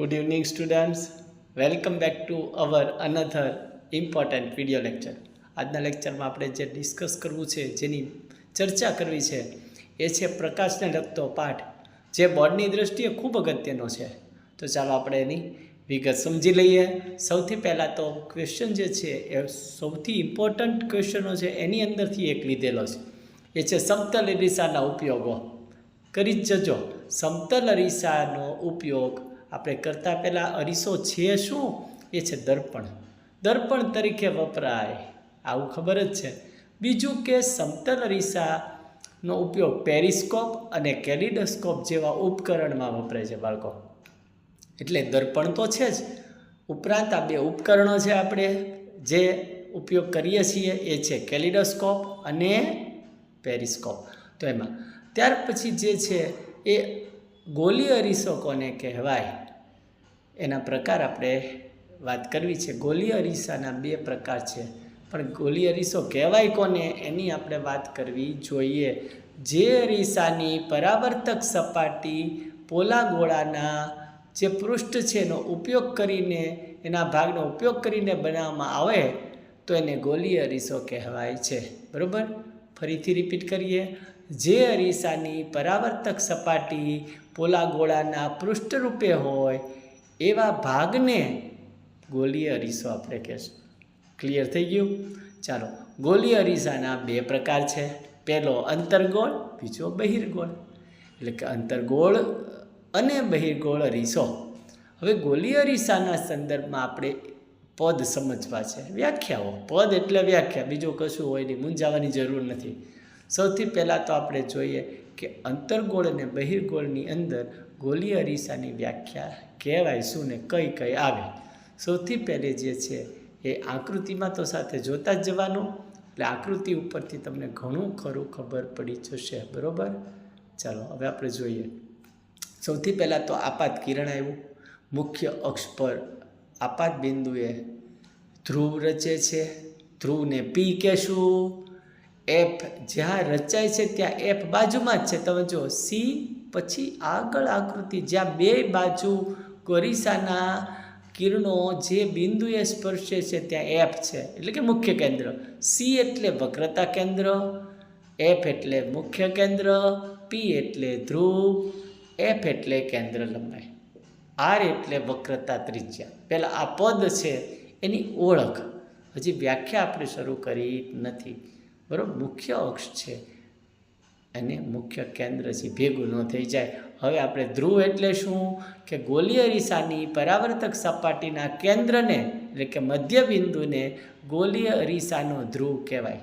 Good evening, students. Welcome back to our another important video lecture. આજના લેક્ચરમાં આપણે જે ડિસ્કસ કરવું છે જેની ચર્ચા કરવી છે એ છે પ્રકાશને લગતો પાઠ. જે બોર્ડની દ્રષ્ટિએ ખૂબ અગત્યનો છે. તો ચાલો આપણે એની વિગત સમજી લઈએ. સૌથી પહેલાં તો ક્વેશ્ચન જે છે એ સૌથી ઇમ્પોર્ટન્ટ ક્વેશ્ચનો છે એની અંદરથી એક લીધેલો છે. એ છે સમતલ અરીસાના ઉપયોગો. કરી જ જજો. સમતલ અરીસાનો ઉપયોગ આપણે કરતાં પહેલાં અરીસો છે શું? એ છે દર્પણ. દર્પણ તરીકે વપરાય. આવું ખબર જ છે. બીજું કે સમતલ અરીસાનો ઉપયોગ પેરિસ્કોપ અને કેલિડોસ્કોપ જેવા ઉપકરણમાં વપરાય છે બાળકો. એટલે દર્પણ તો છે જ. ઉપરાંત આ બે ઉપકરણો છે આપણે જે ઉપયોગ કરીએ છીએ એ છે કેલિડોસ્કોપ અને પેરિસ્કોપ. તો એમાં. ત્યાર પછી જે છે એ ગોલી અરીસો કોને કહેવાય. એના પ્રકાર આપણે વાત કરવી છે. ગોલી અરીસાના બે પ્રકાર છે. પણ ગોલી અરીસો કહેવાય કોને? એની આપણે વાત કરવી જોઈએ. જે અરીસાની પરાવર્તક સપાટી પોલા ગોળાના જે પૃષ્ઠ છે એનો ઉપયોગ કરીને, એના ભાગનો ઉપયોગ કરીને બનાવવામાં આવે, તો એને ગોલી અરીસો કહેવાય છે. બરાબર? ફરીથી રિપીટ કરીએ. જે અરીસાની પરાવર્તક સપાટી પોલા ગોળાના પૃષ્ઠરૂપે હોય, એવા ભાગને ગોલીય અરીસો આપણે કહેશું. ક્લિયર થઈ ગયું? ચાલો, ગોલીય અરીસાના બે પ્રકાર છે. પહેલો અંતરગોળ, બીજો બહિર્ગોળ. એટલે કે અંતરગોળ અને બહિર્ગોળ અરીસો. હવે ગોલીય અરીસાના સંદર્ભમાં આપણે પદ સમજવા છે. વ્યાખ્યાઓ. પદ એટલે વ્યાખ્યા. બીજું કશું હોય નહીં. મૂંઝાવાની જરૂર નથી. સૌથી પહેલાં તો આપણે જોઈએ કે અંતરગોળ અને બહિર્ગોળની અંદર ગોલીય અરીસાની વ્યાખ્યા કહેવાય શું ને કઈ કઈ આવે. સૌથી પહેલે જે છે એ આકૃતિમાં તો સાથે જોતા જ જવાનું. એટલે આકૃતિ ઉપરથી તમને ઘણું ખરું ખબર પડી જશે. બરાબર? ચાલો, હવે આપણે જોઈએ. સૌથી પહેલાં તો આપાત કિરણ આવ્યું. મુખ્ય અક્ષ પર આપાત બિંદુએ ધ્રુવ રચે છે. ધ્રુવને પી કહેશું. એફ જ્યાં રચાય છે ત્યાં એફ બાજુમાં જ છે. તમે જો સી પછી આગળ આકૃતિ, જ્યાં બે બાજુ ગોરીસાના કિરણો જે બિંદુએ સ્પર્શે છે ત્યાં એફ છે. એટલે કે મુખ્ય કેન્દ્ર. સી એટલે વક્રતા કેન્દ્ર એફ એટલે મુખ્ય કેન્દ્ર પી એટલે ધ્રુવ એફ એટલે કેન્દ્ર લંબાઈ. આર એટલે વક્રતા ત્રિજ્યા. પહેલાં આ પદ છે, એની ઓળખ. હજી વ્યાખ્યા આપણે શરૂ કરી નથી. બરાબર? મુખ્ય અક્ષ છે. અને મુખ્ય કેન્દ્ર છે ભેગું ન થઈ જાય. હવે આપણે ધ્રુવ એટલે શું? કે ગોલીય અરીસાની પરાવર્તક સપાટીના કેન્દ્રને, એટલે કે મધ્ય બિંદુને ગોલીય અરીસાનો ધ્રુવ કહેવાય.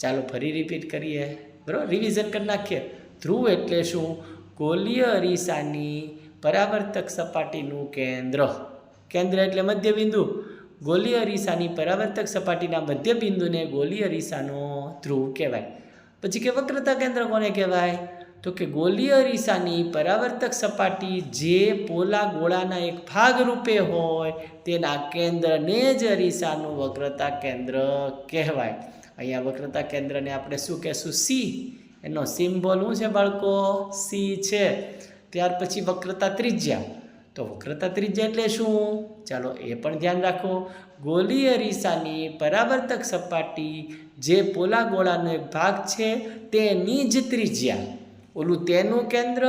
ચાલો ફરી રિપીટ કરીએ. બરાબર? રિવિઝન કરી નાખીએ. ધ્રુવ એટલે શું? ગોલીય અરીસાની પરાવર્તક સપાટીનું કેન્દ્ર. કેન્દ્ર એટલે મધ્યબિંદુ. ગોલી અરીસાની પરાવર્તક સપાટીના મધ્ય બિંદુને ગોલીય અરીસાનો ધ્રુવ કહેવાય. પછી કે વક્રતા કેન્દ્ર કોને કહેવાય? તો કે ગોલીય અરીસાની પરાવર્તક સપાટી જે પોલા ગોળાના એક ભાગ રૂપે હોય, તેના કેન્દ્રને જ અરીસાનું વક્રતા કેન્દ્ર કહેવાય. અહીંયા વક્રતા કેન્દ્રને આપણે શું કહેશું? સી એનો સિમ્બોલ શું છે બાળકો? સી છે. ત્યાર પછી વક્રતા ત્રિજ્યા. તો વક્રતા ત્રિજ્યા એટલે શું? ચાલો એ પણ ધ્યાન રાખો. ગોલીય અરીસાની પરાવર્તક સપાટી જે પોલા ગોળાનો એક ભાગ છે, તેની જ ત્રિજ્યા. ઓલું તેનું કેન્દ્ર,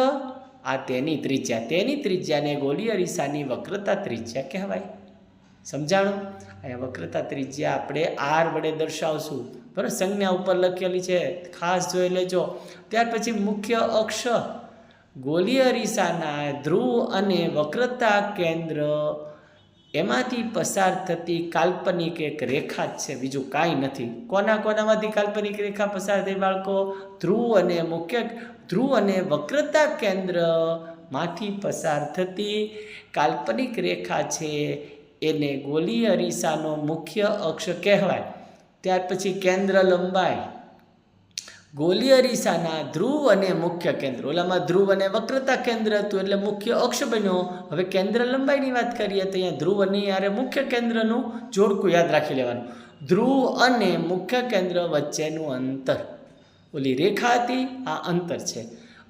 આ તેની ત્રિજ્યા. તેની ત્રિજ્યાને ગોલીય અરીસાની વક્રતા ત્રિજ્યા કહેવાય. સમજાણું? અહીંયા વક્રતા ત્રિજ્યા આપણે આર વડે દર્શાવશું. બરાબર, સંજ્ઞા ઉપર લખેલી છે. ખાસ જોઈ લેજો. ત્યાર પછી મુખ્ય અક્ષ. ગોલીય અરીસાના ધ્રુવ અને વક્રતા કેન્દ્ર એમાંથી પસાર થતી કાલ્પનિક એક રેખા છે. બીજું કાંઈ નથી. કોના કોનામાંથી કાલ્પનિક રેખા પસાર થઈ બાળકો? ધ્રુવ અને મુખ્ય ધ્રુવ અને વક્રતા કેન્દ્રમાંથી પસાર થતી કાલ્પનિક રેખા છે. એને ગોલીય અરીસાનો મુખ્ય અક્ષ કહેવાય. ત્યાર પછી કેન્દ્ર લંબાઈ. ગોલીય અરીસાના ધ્રુવ અને મુખ્ય કેન્દ્ર. ઓલામાં ધ્રુવ અને વક્રતા કેન્દ્ર હતું એટલે મુખ્ય અક્ષ બન્યો. હવે કેન્દ્ર લંબાઈની વાત કરીએ તો અહીંયા ધ્રુવ અને યારે મુખ્ય કેન્દ્રનું જોડકું યાદ રાખી લેવાનું. ધ્રુવ અને મુખ્ય કેન્દ્ર વચ્ચેનું અંતર. ઓલી રેખા હતી, આ અંતર છે.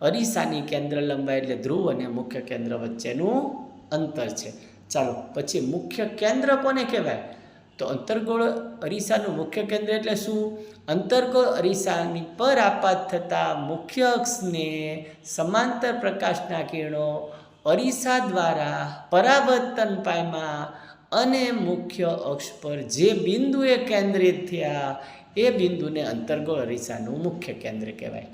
અરીસાની કેન્દ્ર લંબાઈ એટલે ધ્રુવ અને મુખ્ય કેન્દ્ર વચ્ચેનું અંતર છે. ચાલો, પછી મુખ્ય કેન્દ્ર કોને કહેવાય? તો અંતર્ગોળ અરીસાનું મુખ્ય કેન્દ્ર એટલે શું? અંતર્ગોળ અરીસાની પર આપાત થતા મુખ્ય અક્ષને સમાંતર પ્રકાશના કિરણો અરીસા દ્વારા પરાવર્તન પામ્યા અને મુખ્ય અક્ષ પર જે બિંદુએ કેન્દ્રિત થયા, એ બિંદુને અંતર્ગોળ અરીસાનું મુખ્ય કેન્દ્ર કહેવાય.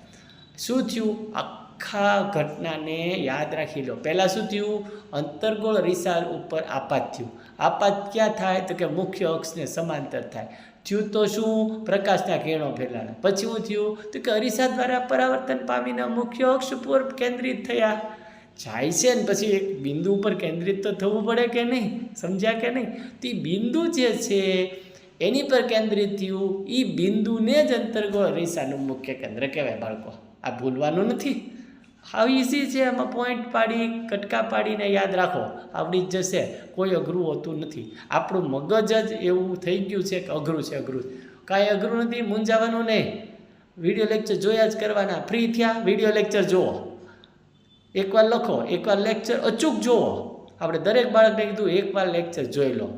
શું થયું? આખા ઘટનાને યાદ રાખી લો. પહેલાં શું થયું? અંતર્ગોળ અરીસા ઉપર આપાત થયું. આપાત ક્યાં થાય તો કે મુખ્ય અક્ષને સમાંતર થાય. થયું તો શું? પ્રકાશના કિરણો ફેલાણા. પછી શું થયું? તો કે અરીસા દ્વારા પરાવર્તન પામીને મુખ્ય અક્ષ પૂર્વ કેન્દ્રિત થયા. જાય છે ને પછી એક બિંદુ ઉપર કેન્દ્રિત તો થવું પડે કે નહીં? સમજ્યા કે નહીં? તે બિંદુ જે છે, એની પર કેન્દ્રિત થયું. એ બિંદુને જ અંતર્ગત અરીસાનું મુખ્ય કેન્દ્ર કહેવાય બાળકો. આ ભૂલવાનું નથી. હાવ ઇઝી છે એમાં પોઈન્ટ પાડી, કટકા પાડીને યાદ રાખો. આવડી જ જશે. કોઈ અઘરું હોતું નથી. આપણું મગજ જ એવું થઈ ગયું છે કે અઘરું છે, અઘરું કાંઈ અઘરું નથી, મૂંઝાવાનું નહીં. વીડિયો લેક્ચર જોયા જ કરવાના. ફ્રી થયા વીડિયો લેક્ચર જુઓ. એકવાર લખો, એકવાર લેક્ચર અચૂક જુઓ. આપણે દરેક બાળકને કીધું, એકવાર લેક્ચર જોઈ લો.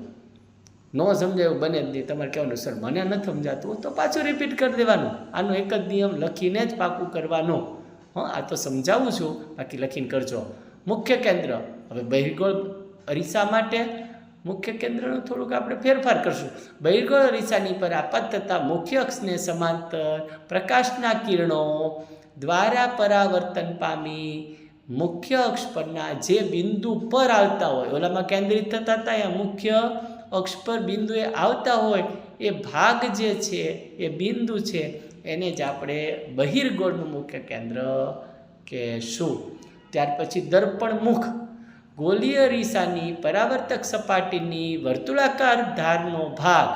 ન સમજાયું, બને જ નહીં. તમારે કહેવાનું, સર, મને નથી સમજાતું. તો પાછું રિપીટ કરી દેવાનું. આનો એક જ નિયમ લખીને જ પાકું કરવાનું. હં, આ તો સમજાવું છું. બાકી લખીને કરજો. મુખ્ય કેન્દ્ર. હવે બહિર્ગોળ અરીસા માટે મુખ્ય કેન્દ્રનું થોડુંક આપણે ફેરફાર કરશું. બહિર્ગોળ અરીસાની પર આપાત થતા મુખ્ય અક્ષને સમાંતર. પ્રકાશના કિરણો દ્વારા પરાવર્તન પામી મુખ્ય અક્ષ પરના જે બિંદુ પર આવતા હોય, ઓલામાં કેન્દ્રિત થતા હતા એ મુખ્ય અક્ષ પર બિંદુએ આવતા હોય એ ભાગ જે છે, એ બિંદુ છે, એને જ આપણે બહિર્ગોળનું મુખ્ય કેન્દ્ર કહેશું. ત્યાર પછી દર્પણ મુખ. ગોલીય રીસાની પરાવર્તક સપાટીની વર્તુળાકાર ધારનો ભાગ.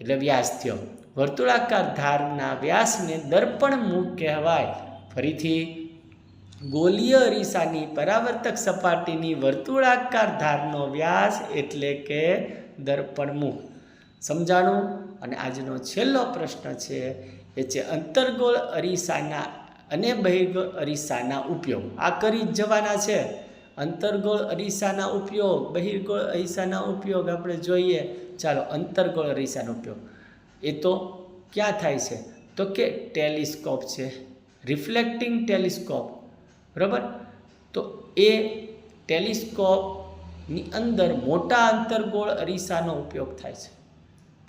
એટલે વ્યાસ થયો. વર્તુળાકાર ધારના વ્યાસને દર્પણ મુખ કહેવાય. ફરીથી, ગોલીય અરીસાની પરાવર્તક સપાટીની વર્તુળાકાર ધારનો વ્યાસ એટલે કે દર્પણમુખ સમજાણું અને આજનો છેલ્લો પ્રશ્ન છે એ છે અંતર્ગોળ અરીસાના અને બહિર્ગોળ અરીસાના ઉપયોગ. આ કરી જ જવાના છે. અંતર્ગોળ અરીસાના ઉપયોગ, બહિર્ગોળ અરીસાના ઉપયોગ આપણે જોઈએ. ચાલો, અંતર્ગોળ અરીસાનો ઉપયોગ. એ તો ક્યાં થાય છે? તો કે ટેલિસ્કોપ છે. Reflecting telescope. બરાબર? તો એ ટેલિસ્કોપની અંદર મોટા અંતર્ગોળ અરીસાનો ઉપયોગ થાય છે.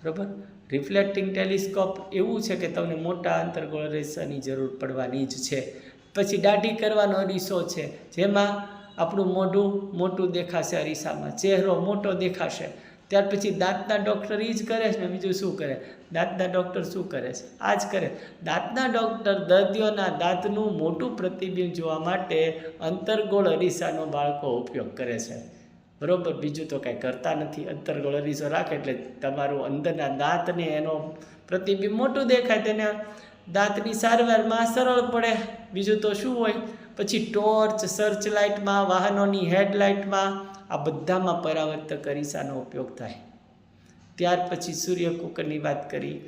બરાબર? રિફ્લેક્ટિંગ ટેલિસ્કોપ એવું છે કે તમને મોટા અંતર્ગોળ અરીસાની જરૂર પડવાની જ છે. પછી દાઢી કરવાનો અરીસો છે, જેમાં આપણું મોઢું મોટું દેખાશે અરીસામાં, ચહેરો મોટો દેખાશે. ત્યાર પછી દાંતના ડૉક્ટર એ જ કરે છે ને બીજું શું કરે? દાંતના ડૉક્ટર શું કરે છે? આ જ કરે. દાંતના ડૉક્ટર દર્દીઓના દાંતનું મોટું પ્રતિબિંબ જોવા માટે અંતર્ગોળ અરીસાનો બાળકો ઉપયોગ કરે છે. બરાબર, બીજું તો કાંઈ કરતા નથી. અંતરગળ અરીસો રાખે એટલે તમારું અંદરના દાંતને એનો પ્રતિબિંબ મોટું દેખાય તેને. દાંતની સારવારમાં સરળ પડે. બીજું તો શું હોય? પછી ટોર્ચ સર્ચ લાઇટમાં વાહનોની હેડલાઇટમાં, આ બધામાં પરાવર્તક અરીસાનો ઉપયોગ થાય. ત્યાર પછી સૂર્ય કુકરની વાત કરી.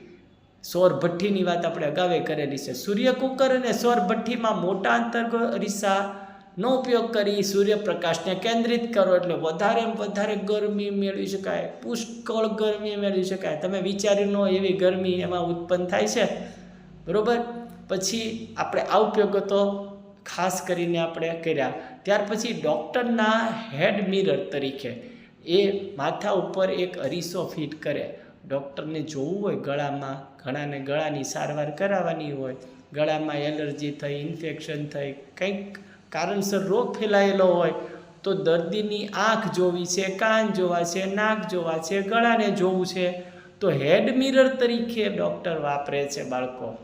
સૌર ભઠ્ઠીની વાત આપણે અગાવે કરેલી છે. સૂર્ય કુકર અને સૌર ભઠ્ઠીમાં મોટા અંતર્ગત અરીસાનો ઉપયોગ કરી સૂર્યપ્રકાશને કેન્દ્રિત કરો એટલે વધારે વધારે ગરમી મેળવી શકાય, પુષ્કળ ગરમી મેળવી શકાય. તમે વિચારી ન એવી ગરમી એમાં ઉત્પન્ન થાય છે? બરાબર? પછી આપણે આ ઉપયોગો તો ખાસ કરીને આપણે કર્યા. ત્યાર પછી ડૉક્ટરના હેડ મિરર તરીકે એ માથા ઉપર એક અરીસો ફિટ કરે. ડૉક્ટરને જોવું હોય ગળામાં, ઘણાને ગળાની સારવાર કરાવવાની હોય, ગળામાં એલર્જી થઈ, ઇન્ફેક્શન થઈ, કંઈક કારણસર રોગ ફેલાયેલો હોય, તો દર્દીની આંખ જોવી છે, કાન જોવા છે, નાક જોવા છે, ગળાને જોવું છે. તો હેડ મિરર તરીકે ડૉક્ટર વાપરે છે બાળકો.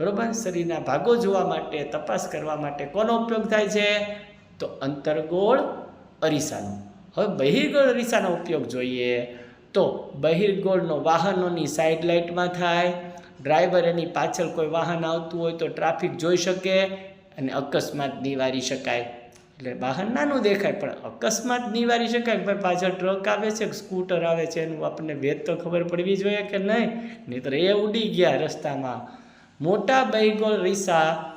બરાબર? શરીરના ભાગો જોવા માટે, તપાસ કરવા માટે કોનો ઉપયોગ થાય છે? તો અંતર્ગોળ અરીસાનો. હવે બહિર્ગોળ અરીસાનો ઉપયોગ જોઈએ. તો બહિર્ગોળનો વાહનોની સાઇડ લાઇટમાં થાય. ડ્રાઈવર એની પાછળ કોઈ વાહન આવતું હોય તો ટ્રાફિક જોઈ શકે. અને અકસ્માત નિવારી શકાય. એટલે વાહન નાનું દેખાય, પણ અકસ્માત નિવારી શકાય ભાઈ પાછળ ટ્રક આવે છે કે સ્કૂટર આવે છે, એનું આપણને વેદ તો ખબર પડવી જોઈએ કે નહીં? નહીંતર એ ઉડી ગયા રસ્તામાં. મોટા બૈગોલ રીસા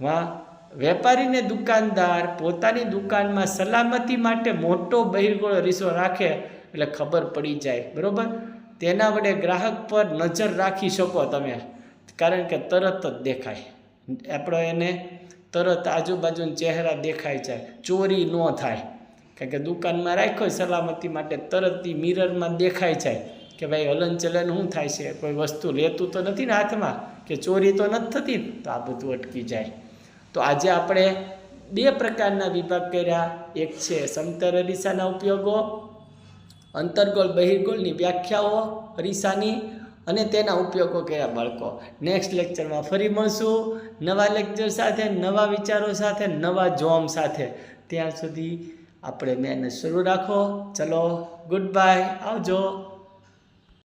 વા વેપારીને દુકાનદાર પોતાની દુકાનમાં સલામતી માટે મોટો બહિર્ગોળ રીસો રાખે એટલે ખબર પડી જાય. બરાબર? તેના વડે ગ્રાહક પર નજર રાખી શકો તમે. કારણ કે તરત જ દેખાય. આપણો એને તરત આજુબાજુના ચહેરા દેખાય જાય ચોરી ન થાય. કારણ કે દુકાનમાં રાખ્યો સલામતી માટે તરત એ મિરરમાં દેખાય જાય કે ભાઈ હલનચલન શું થાય છે? કોઈ વસ્તુ લેતું તો નથી ને હાથમાં? કે ચોરી તો નથી થતી? તો આ બધું અટકી જાય. તો આજે આપણે બે પ્રકારના વિભાગ કર્યા. એક છે સમતર અરીસાના ઉપયોગો, અંતર્ગોળ, બહિર્ગોળની વ્યાખ્યાઓ અરીસાની. અને તેના ઉપયોગો કર્યા બાળકો. નેક્સ્ટ લેક્ચરમાં ફરી મળશું. નવા લેક્ચર સાથે, નવા વિચારો સાથે, નવા જોમ સાથે. ત્યાં સુધી આપણે મહેનત શરૂ રાખો. ચલો ગુડ બાય આવજો.